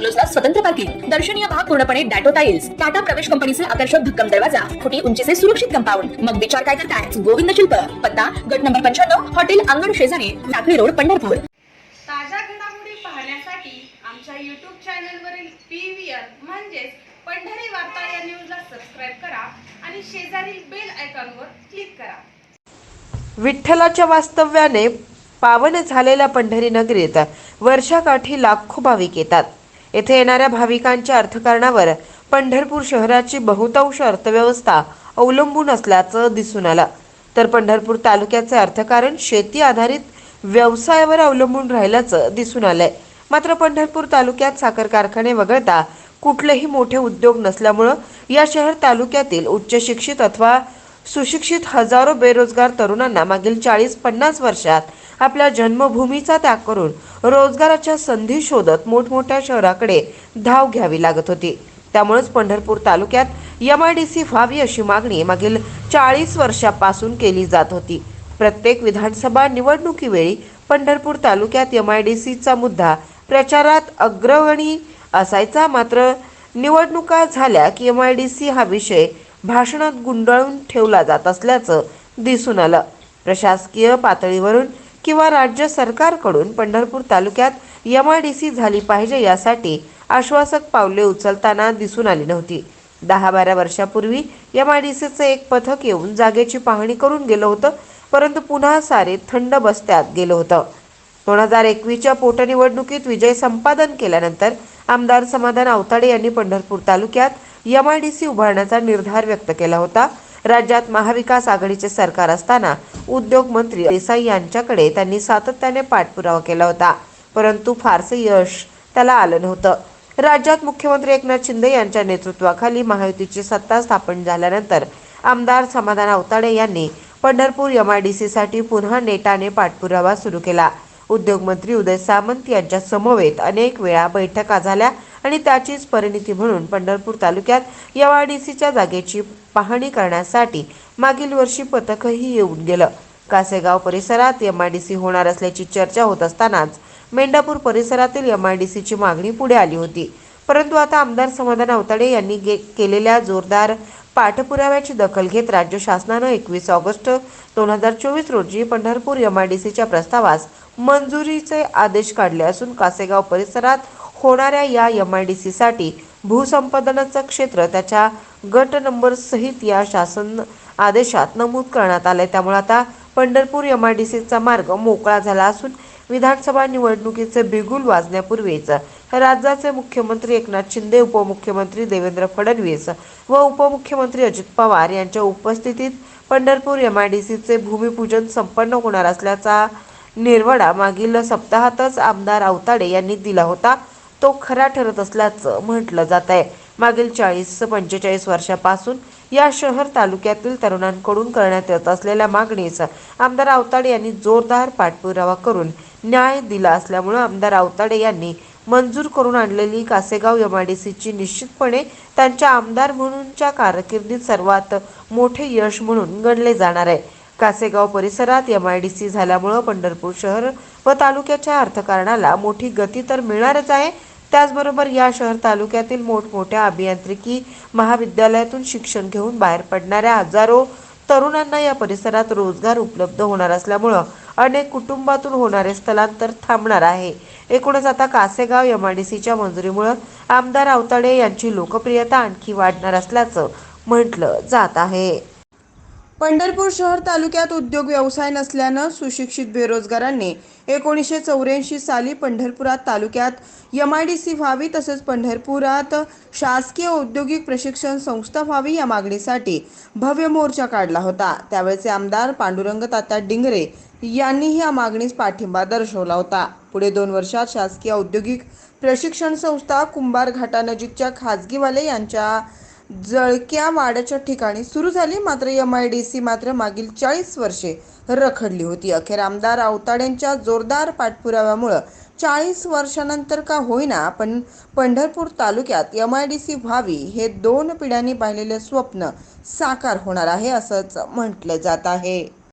बंगलोजला स्वतंत्र पार्किंग. दर्शनीय भाग पूर्णपणे डॅटो टाइल्स टाटा प्रवेश कंपनीचे आकर्षक भक्कम दरवाजा. फुटी उंचीचे सुरक्षित कंपाऊंड. मग विचार काय करताय? गोविंद शिल्प. पत्ता गट नंबर पंच्याण्णव हॉटेल अंगण शेजारी लाकडी रोड पंढरपूर. ताज्या घडामोडी पाहण्यासाठी आमच्या यूट्यूब चॅनलवरील पी व्ही आर म्हणजेच पंढरी वार्ता या न्यूजला सबस्क्राईब करा आणि शेजारील बेल आयकॉनवर क्लिक करा. विठ्ठलाच्या वास्तव्याने पावन झालेल्या पंढरी नगरीत वर्षाकाठी लाखो भाविक येतात. येथे येणाऱ्या भाविकांच्या अर्थकारणावर पंढरपूर शहराची बहुतांश अर्थव्यवस्था अवलंबून असल्याचं दिसून आलं. तर पंढरपूर तालुक्याचे अर्थकारण शेती आधारित व्यवसायावर अवलंबून राहिल्याचं दिसून आलंय. मात्र पंढरपूर तालुक्यात साखर कारखाने वगळता कुठलेही मोठे उद्योग नसल्यामुळं या शहर तालुक्यातील उच्च शिक्षित अथवा सुशिक्षित हजारो बेरोजगार तरुणांना मागील चाळीस पन्नास वर्षात आपल्या जन्मभूमीचा त्याग करून रोजगाराच्या संधी शोधत मोठमोठ्या शहराकडे धाव घ्यावी लागत होती. त्यामुळेच पंढरपूर तालुक्यात एम आय डी सी व्हावी अशी मागणी मागील चाळीस वर्षापासून केली जात होती. प्रत्येक विधानसभा निवडणुकीवेळी पंढरपूर तालुक्यात एम आय डी सीचा मुद्दा प्रचारात अग्रगणी असायचा. मात्र निवडणुका झाल्या की एम आय डी सी हा विषय भाषणात गुंडाळून ठेवला जात असल्याचं दिसून आलं. प्रशासकीय पातळीवरून किंवा राज्य सरकारकडून पंढरपूर तालुक्यात एम आय डी सी झाली पाहिजे यासाठी आश्वासक पावले उचलताना दिसून आली नव्हती. दहा बारा वर्षापूर्वी एम आय डी सीचं एक पथक येऊन जागेची पाहणी करून गेलं होतं परंतु पुन्हा सारे थंड बस्त्यात गेलं होतं. दोन हजार एकवीसच्या पोटनिवडणुकीत विजय संपादन केल्यानंतर आमदार समाधान आवताडे यांनी पंढरपूर तालुक्यात एम आय डी सी उभारण्याचा निर्धार व्यक्त केला होता. राज्यात महाविकास आघाडीचे सरकार असताना उद्योग मंत्री देसाई यांच्याकडे त्यांनी सातत्याने पाठपुरावा केला होता. परंतु फारसे यश त्याला आलं नव्हतं. राज्यात मुख्यमंत्री एकनाथ शिंदे यांच्या नेतृत्वाखाली महायुतीची सत्ता स्थापन झाल्यानंतर आमदार समाधान आवताडे यांनी पंढरपूर एम आय डी पुन्हा नेटाने पाठपुरावा सुरू केला. उद्योगमंत्री उदय सामंत यांच्या समवेत अनेक वेळा बैठका झाल्या. आणि त्याचीच परिणिती म्हणून पंढरपूर तालुक्यात एम आय डी सीच्या जागेची पाहणी करण्यासाठी मागील वर्षी पथकही येऊन गेलं. कासेगाव परिसरात एम आय डी सी होणार असल्याची चर्चा होत असतानाच मेंढापूर परिसरातील एम आय डी सीची मागणी पुढे आली होती. परंतु आता आमदार समाधान अवतडे यांनी गे केलेल्या जोरदार पाठपुराव्याची दखल घेत राज्य शासनानं एकवीस ऑगस्ट दोन हजार चोवीस रोजी पंढरपूर एम आय डी सीच्या प्रस्तावास मंजुरीचे आदेश काढले असून कासेगाव परिसरात होणाऱ्या या एम आय डी सीसाठी भूसंपादनाचं क्षेत्र त्याच्या गट नंबर सहित या शासन आदेशात नमूद करण्यात आलं आहे त्यामुळे आता पंढरपूर एम आय डी सीचा मार्ग मोकळा झाला असून विधानसभा निवडणुकीचे बिगुल वाजण्यापूर्वीच राज्याचे मुख्यमंत्री एकनाथ शिंदे उपमुख्यमंत्री देवेंद्र फडणवीस व उपमुख्यमंत्री अजित पवार यांच्या उपस्थितीत पंढरपूर एम आय डी सीचे भूमिपूजन संपन्न होणार असल्याचा निर्वडा मागील सप्ताहातच आमदार आवताडे यांनी दिला होता. तो खरा ठरत असल्याचं म्हटलं जात आहे मागील चाळीस पंचेचाळीस वर्षापासून या शहर तालुक्यातील तरुणांकडून करण्यात येत असलेल्या मागणीचा आमदार आवताडे यांनी जोरदार पाठपुरावा करून न्याय दिला असल्यामुळं आमदार आवताडे यांनी मंजूर करून आणलेली कासेगाव एमआयडीसीची निश्चितपणे त्यांच्या आमदार म्हणूनच्या कारकिर्दीत सर्वात मोठे यश म्हणून गणले जाणार आहे. कासेगाव परिसरात यम आय डी सी झाल्यामुळं पंढरपूर शहर व तालुक्याच्या अर्थकारणाला मोठी गती तर मिळणारच आहे त्याचबरोबर या शहर तालुक्यातील मोठमोठ्या अभियांत्रिकी महाविद्यालयातून शिक्षण घेऊन बाहेर पडणाऱ्या हजारो तरुणांना या परिसरात रोजगार उपलब्ध होणार असल्यामुळं अनेक कुटुंबातून होणारे स्थलांतर थांबणार आहे. एकूणच आता कासेगाव यम आय डी सीच्या मंजुरीमुळं आमदार आवताडे यांची लोकप्रियता आणखी वाढणार असल्याचं म्हटलं जात आहे. पंढरपूर शहर तालुक्यात उद्योग व्यवसाय नसल्यानं सुशिक्षित बेरोजगारांनी एकोणीसशे चौऱ्याऐंशी साली पंढरपुरात तालुक्यात एम आय डी सी व्हावी तसेच पंढरपुरात शासकीय औद्योगिक प्रशिक्षण संस्था व्हावी या मागणीसाठी भव्य मोर्चा काढला होता. त्यावेळेचे आमदार पांडुरंग तात्या डिंगरे यांनीही या मागणीस पाठिंबा दर्शवला होता. पुढे दोन वर्षात शासकीय औद्योगिक प्रशिक्षण संस्था कुंभार घाटानजीकच्या खाजगीवाले यांच्या जळक्या वाड्याच्या ठिकाणी सुरू झाली. मात्र एम आय डी सी मात्र मागील चाळीस वर्षे रखडली होती. अखेर आमदार आवताड्यांच्या जोरदार पाठपुराव्यामुळं चाळीस वर्षानंतर का होईना पण पंढरपूर तालुक्यात एम आय डी सी व्हावी हे दोन पिढ्यांनी पाहिलेले स्वप्न साकार होणार आहे असंच म्हटलं जात आहे.